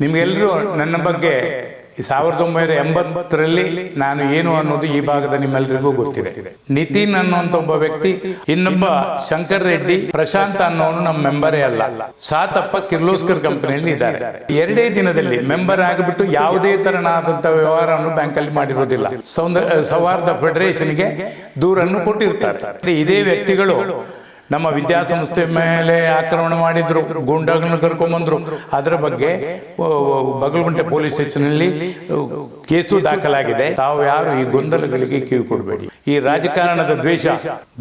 ನಿಮಗೆಲ್ಲರೂ ನನ್ನ ಬಗ್ಗೆ ಸಾವಿರದ ಒಂಬೈನೂರ ಎಂಬತ್ತರಲ್ಲಿ ನಾನು ಏನು ಅನ್ನೋದು ಈ ಭಾಗದ ನಿಮ್ಮೆಲ್ಲರಿಗೂ ಗೊತ್ತಿದೆ. ನಿತಿನ್ ಅನ್ನುವಂತ ಒಬ್ಬ ವ್ಯಕ್ತಿ ಇನ್ನೊಬ್ಬ ಶಂಕರ್ ರೆಡ್ಡಿ ಪ್ರಶಾಂತ್ ಅನ್ನೋನು ನಮ್ಮ ಮೆಂಬರೇ ಅಲ್ಲ. ಸಾತಪ್ಪ ಕಿರ್ಲೋಸ್ಕರ್ ಕಂಪನಿಯಲ್ಲಿ ಇದ್ದಾರೆ. ಎರಡೇ ದಿನದಲ್ಲಿ ಮೆಂಬರ್ ಆಗಿಬಿಟ್ಟು ಯಾವುದೇ ತರನಾದಂತ ವ್ಯವಹಾರವನ್ನು ಬ್ಯಾಂಕಲ್ಲಿ ಮಾಡಿರೋದಿಲ್ಲ. ಸೌಂದರ್ಯ ಸೌಹಾರ್ದ ಫೆಡರೇಷನ್ಗೆ ದೂರನ್ನು ಕೊಟ್ಟಿರ್ತಾರೆ. ಇದೇ ವ್ಯಕ್ತಿಗಳು ನಮ್ಮ ವಿದ್ಯಾಸಂಸ್ಥೆ ಮೇಲೆ ಆಕ್ರಮಣ ಮಾಡಿದ್ರು ಗೂಂಡಾಗಳನ್ನು ಕರ್ಕೊಂಬಂದ್ರು. ಅದರ ಬಗ್ಗೆ ಬಗಲ್ಗುಂಟೆ ಪೊಲೀಸ್ ಸ್ಟೇಷನ್ನಲ್ಲಿ ಕೇಸು ದಾಖಲಾಗಿದೆ. ತಾವು ಯಾರು ಈ ಗೊಂದಲಗಳಿಗೆ ಕಿವಿ ಕೊಡಬೇಡಿ ಈ ರಾಜಕಾರಣದ ದ್ವೇಷ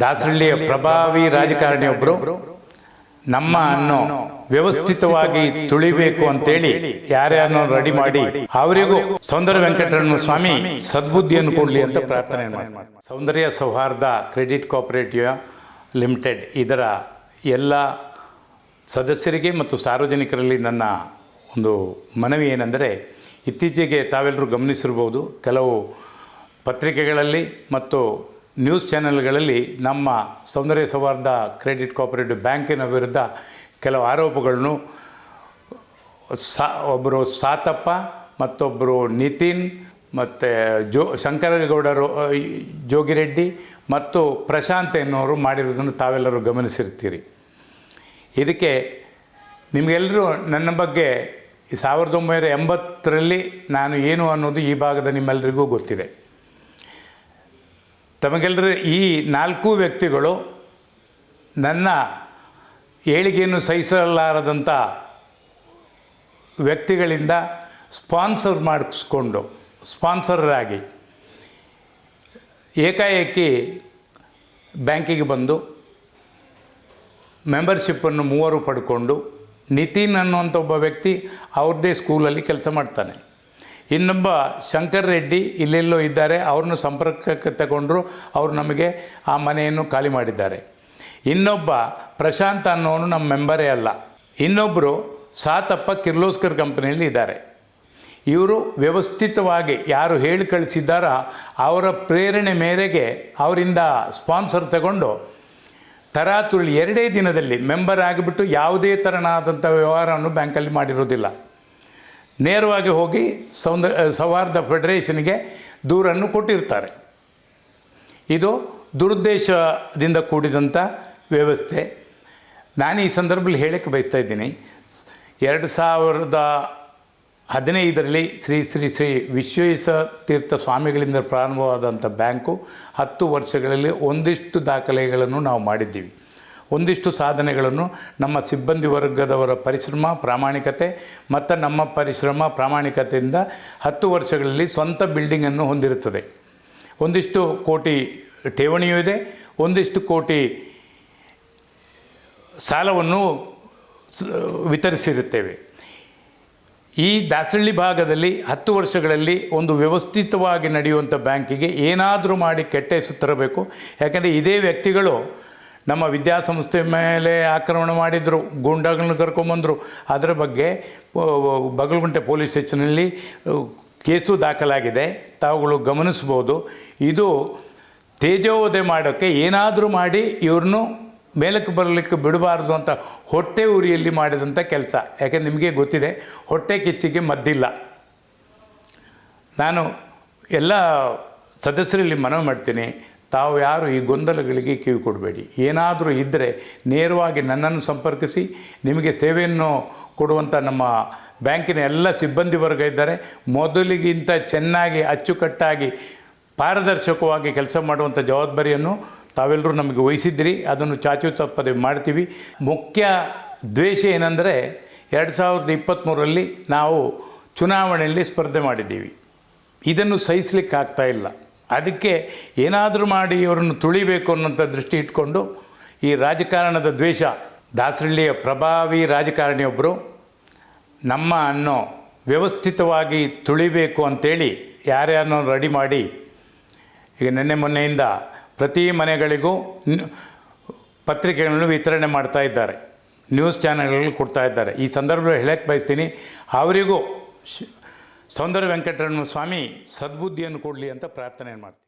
ದಾಸರಳ್ಳಿಯ ಪ್ರಭಾವಿ ರಾಜಕಾರಣಿಯೊಬ್ಬರು ನಮ್ಮ ಅನ್ನೋ ವ್ಯವಸ್ಥಿತವಾಗಿ ತುಳಿಬೇಕು ಅಂತೇಳಿ ಯಾರ್ಯಾರನ್ನೋ ರೆಡಿ ಮಾಡಿ ಅವರಿಗೂ ಸೌಂದರ್ಯ ವೆಂಕಟರಮಣ ಸ್ವಾಮಿ ಸದ್ಬುದ್ಧಿಯನ್ನು ಕೊಡಲಿ ಅಂತ ಪ್ರಾರ್ಥನೆ ಮಾಡಿ ಸೌಂದರ್ಯ ಸೌಹಾರ್ದ ಕ್ರೆಡಿಟ್ ಕೋಆಪರೇಟಿವ್ ಲಿಮಿಟೆಡ್ ಇದರ ಎಲ್ಲ ಸದಸ್ಯರಿಗೆ ಮತ್ತು ಸಾರ್ವಜನಿಕರಲ್ಲಿ ನನ್ನ ಒಂದು ಮನವಿ ಏನೆಂದರೆ ಇತ್ತೀಚೆಗೆ ತಾವೆಲ್ಲರೂ ಗಮನಿಸಿರ್ಬೋದು ಕೆಲವು ಪತ್ರಿಕೆಗಳಲ್ಲಿ ಮತ್ತು ನ್ಯೂಸ್ ಚಾನೆಲ್ಗಳಲ್ಲಿ ನಮ್ಮ ಸೌಂದರ್ಯ ಸೌಹಾರ್ದ ಕ್ರೆಡಿಟ್ ಕೋಆಪರೇಟಿವ್ ಬ್ಯಾಂಕಿನ ವಿರುದ್ಧ ಕೆಲವು ಆರೋಪಗಳನ್ನು ಸಾ ಒಬ್ಬರು ಸಾತಪ್ಪ ಮತ್ತೊಬ್ಬರು ನಿತಿನ್ ಮತ್ತು ಜೋ, ಶಂಕರಗೌಡರು ಜೋಗಿರೆಡ್ಡಿ ಮತ್ತು ಪ್ರಶಾಂತ್ ಎನ್ನುವರು ಮಾಡಿರೋದನ್ನು ತಾವೆಲ್ಲರೂ ಗಮನಿಸಿರ್ತೀರಿ. ಇದಕ್ಕೆ ನಿಮಗೆಲ್ಲರೂ ನನ್ನ ಬಗ್ಗೆ ಸಾವಿರದ ಒಂಬೈನೂರ ಎಂಬತ್ತರಲ್ಲಿ ನಾನು ಏನು ಅನ್ನೋದು ಈ ಭಾಗದ ನಿಮ್ಮೆಲ್ಲರಿಗೂ ಗೊತ್ತಿದೆ. ತಮಗೆಲ್ಲರೂ ಈ ನಾಲ್ಕು ವ್ಯಕ್ತಿಗಳು ನನ್ನ ಏಳಿಗೆಯನ್ನು ಸಹಿಸಲಾರದಂಥ ವ್ಯಕ್ತಿಗಳಿಂದ ಸ್ಪಾನ್ಸರ್ ಮಾಡಿಸ್ಕೊಂಡು ಸ್ಪಾನ್ಸರಾಗಿ ಏಕಾಏಕಿ ಬ್ಯಾಂಕಿಗೆ ಬಂದು ಮೆಂಬರ್ಶಿಪ್ಪನ್ನು ಮೂವರು ಪಡ್ಕೊಂಡು ನಿತಿನ್ ಅನ್ನುವಂಥ ಒಬ್ಬ ವ್ಯಕ್ತಿ ಅವ್ರದ್ದೇ ಸ್ಕೂಲಲ್ಲಿ ಕೆಲಸ ಮಾಡ್ತಾನೆ. ಇನ್ನೊಬ್ಬ ಶಂಕರ್ ರೆಡ್ಡಿ ಇಲ್ಲೆಲ್ಲೋ ಇದ್ದಾರೆ, ಅವ್ರನ್ನ ಸಂಪರ್ಕಕ್ಕೆ ತಗೊಂಡ್ರು ಅವರು ನಮಗೆ ಆ ಮನೆಯನ್ನು ಖಾಲಿ ಮಾಡಿದ್ದಾರೆ. ಇನ್ನೊಬ್ಬ ಪ್ರಶಾಂತ್ ಅನ್ನೋನು ನಮ್ಮ ಮೆಂಬರೇ ಅಲ್ಲ. ಇನ್ನೊಬ್ಬರು ಸಾತಪ್ಪ ಕಿರ್ಲೋಸ್ಕರ್ ಕಂಪನಿಯಲ್ಲಿ ಇದ್ದಾರೆ. ಇವರು ವ್ಯವಸ್ಥಿತವಾಗಿ ಯಾರು ಹೇಳಿ ಕಳಿಸಿದ್ದಾರೋ ಅವರ ಪ್ರೇರಣೆ ಮೇರೆಗೆ ಅವರಿಂದ ಸ್ಪಾನ್ಸರ್ ತಗೊಂಡು ತರಾತುರುಳಿ ಎರಡೇ ದಿನದಲ್ಲಿ ಮೆಂಬರ್ ಆಗಿಬಿಟ್ಟು ಯಾವುದೇ ಥರನಾದಂಥ ವ್ಯವಹಾರವನ್ನು ಬ್ಯಾಂಕಲ್ಲಿ ಮಾಡಿರೋದಿಲ್ಲ. ನೇರವಾಗಿ ಹೋಗಿ ಸೌಂದ ಸೌಹಾರ್ದ ಫೆಡರೇಷನ್ಗೆ ದೂರನ್ನು ಕೊಟ್ಟಿರ್ತಾರೆ. ಇದು ದುರುದ್ದೇಶದಿಂದ ಕೂಡಿದಂಥ ವ್ಯವಸ್ಥೆ. ನಾನು ಈ ಸಂದರ್ಭದಲ್ಲಿ ಹೇಳಕ್ಕೆ ಬಯಸ್ತಾ ಇದ್ದೀನಿ. ಎರಡು ಸಾವಿರದ ಹದಿನೈದರಲ್ಲಿ ಶ್ರೀ ಶ್ರೀ ಶ್ರೀ ವಿಶ್ವೇಶ ತೀರ್ಥ ಸ್ವಾಮಿಗಳಿಂದ ಪ್ರಾರಂಭವಾದಂಥ ಬ್ಯಾಂಕು ಹತ್ತು ವರ್ಷಗಳಲ್ಲಿ ಒಂದಿಷ್ಟು ದಾಖಲೆಗಳನ್ನು ನಾವು ಮಾಡಿದ್ದೀವಿ. ಒಂದಿಷ್ಟು ಸಾಧನೆಗಳನ್ನು ನಮ್ಮ ಸಿಬ್ಬಂದಿ ವರ್ಗದವರ ಪರಿಶ್ರಮ, ಪ್ರಾಮಾಣಿಕತೆ ಮತ್ತು ನಮ್ಮ ಪರಿಶ್ರಮ, ಪ್ರಾಮಾಣಿಕತೆಯಿಂದ ಹತ್ತು ವರ್ಷಗಳಲ್ಲಿ ಸ್ವಂತ ಬಿಲ್ಡಿಂಗನ್ನು ಹೊಂದಿರುತ್ತದೆ. ಒಂದಿಷ್ಟು ಕೋಟಿ ಠೇವಣಿಯೂ ಇದೆ, ಒಂದಿಷ್ಟು ಕೋಟಿ ಸಾಲವನ್ನು ವಿತರಿಸಿರುತ್ತೇವೆ. ಈ ದಾಸಳ್ಳಿ ಭಾಗದಲ್ಲಿ ಹತ್ತು ವರ್ಷಗಳಲ್ಲಿ ಒಂದು ವ್ಯವಸ್ಥಿತವಾಗಿ ನಡೆಯುವಂಥ ಬ್ಯಾಂಕಿಗೆ ಏನಾದರೂ ಮಾಡಿ ಕೆಟ್ಟ ಹೆಸರು ತರಬೇಕು. ಯಾಕಂದರೆ ಇದೇ ವ್ಯಕ್ತಿಗಳು ನಮ್ಮ ವಿದ್ಯಾಸಂಸ್ಥೆ ಮೇಲೆ ಆಕ್ರಮಣ ಮಾಡಿದರು, ಗೂಂಡಾಗಳನ್ನ ಕರ್ಕೊಂಬಂದರು ಅದರ ಬಗ್ಗೆ ಬಗಲಗುಂಟೆ ಪೊಲೀಸ್ ಸ್ಟೇಷನಲ್ಲಿ ಕೇಸು ದಾಖಲಾಗಿದೆ. ತಾವುಗಳು ಗಮನಿಸ್ಬೋದು. ಇದು ತೇಜೋವಧೆ ಮಾಡೋಕ್ಕೆ ಏನಾದರೂ ಮಾಡಿ ಇವ್ರನ್ನು ಮೇಲಕ್ಕೆ ಬರಲಿಕ್ಕೆ ಬಿಡಬಾರ್ದು ಅಂತ ಹೊಟ್ಟೆ ಉರಿಯಲ್ಲಿ ಮಾಡಿದಂಥ ಕೆಲಸ. ಯಾಕೆಂದ್ರೆ ನಿಮಗೆ ಗೊತ್ತಿದೆ, ಹೊಟ್ಟೆ ಕಿಚ್ಚಿಗೆ ಮದ್ದಿಲ್ಲ. ನಾನು ಎಲ್ಲ ಸದಸ್ಯರಲ್ಲಿ ಮನವಿ ಮಾಡ್ತೀನಿ, ತಾವು ಯಾರು ಈ ಗೊಂದಲಗಳಿಗೆ ಕಿವಿ ಕೊಡಬೇಡಿ. ಏನಾದರೂ ಇದ್ದರೆ ನೇರವಾಗಿ ನನ್ನನ್ನು ಸಂಪರ್ಕಿಸಿ, ನಿಮಗೆ ಸೇವೆಯನ್ನು ಕೊಡುವಂಥ ನಮ್ಮ ಬ್ಯಾಂಕಿನ ಎಲ್ಲ ಸಿಬ್ಬಂದಿ ವರ್ಗ ಇದ್ದಾರೆ. ಮೊದಲಿಗಿಂತ ಚೆನ್ನಾಗಿ, ಅಚ್ಚುಕಟ್ಟಾಗಿ, ಪಾರದರ್ಶಕವಾಗಿ ಕೆಲಸ ಮಾಡುವಂಥ ಜವಾಬ್ದಾರಿಯನ್ನು ತಾವೆಲ್ಲರೂ ನಮಗೆ ವಹಿಸಿದ್ರಿ ಅದನ್ನು ಚಾಚು ತಪ್ಪದೆ ಮಾಡ್ತೀವಿ. ಮುಖ್ಯ ದ್ವೇಷ ಏನಂದರೆ, ಎರಡು ಸಾವಿರದ ಇಪ್ಪತ್ತ್ಮೂರರಲ್ಲಿ ನಾವು ಚುನಾವಣೆಯಲ್ಲಿ ಸ್ಪರ್ಧೆ ಮಾಡಿದ್ದೀವಿ. ಇದನ್ನು ಸಹಿಸ್ಲಿಕ್ಕೆ ಆಗ್ತಾ ಇಲ್ಲ. ಅದಕ್ಕೆ ಏನಾದರೂ ಮಾಡಿ ಇವರನ್ನು ತುಳಿಬೇಕು ಅನ್ನೋಂಥ ದೃಷ್ಟಿ ಇಟ್ಕೊಂಡು, ಈ ರಾಜಕಾರಣದ ದ್ವೇಷ, ದಾಸರಳ್ಳಿಯ ಪ್ರಭಾವಿ ರಾಜಕಾರಣಿಯೊಬ್ಬರು ನಮ್ಮ ಅನ್ನು ವ್ಯವಸ್ಥಿತವಾಗಿ ತುಳಿಬೇಕು ಅಂತೇಳಿ ಯಾರ್ಯಾರನ್ನೋ ರೆಡಿ ಮಾಡಿ, ಈಗ ನಿನ್ನೆ ಮೊನ್ನೆಯಿಂದ ಪ್ರತಿ ಮನೆಗಳಿಗೂ ಪತ್ರಿಕೆಗಳನ್ನು ವಿತರಣೆ ಮಾಡ್ತಾ ಇದ್ದಾರೆ. ನ್ಯೂಸ್ ಚಾನೆಲ್ಗಳು ಕೊಡ್ತಾ ಇದ್ದಾರೆ. ಈ ಸಂದರ್ಭದಲ್ಲಿ ಹೇಳಕ್ಕೆ ಬಯಸ್ತೀನಿ, ಅವರಿಗೂ ಸೌಂದರ್ಯ ವೆಂಕಟರಮಣ ಸ್ವಾಮಿ ಸದ್ಬುದ್ಧಿಯನ್ನು ಕೊಡಲಿ ಅಂತ ಪ್ರಾರ್ಥನೆ ಮಾಡ್ತೀನಿ.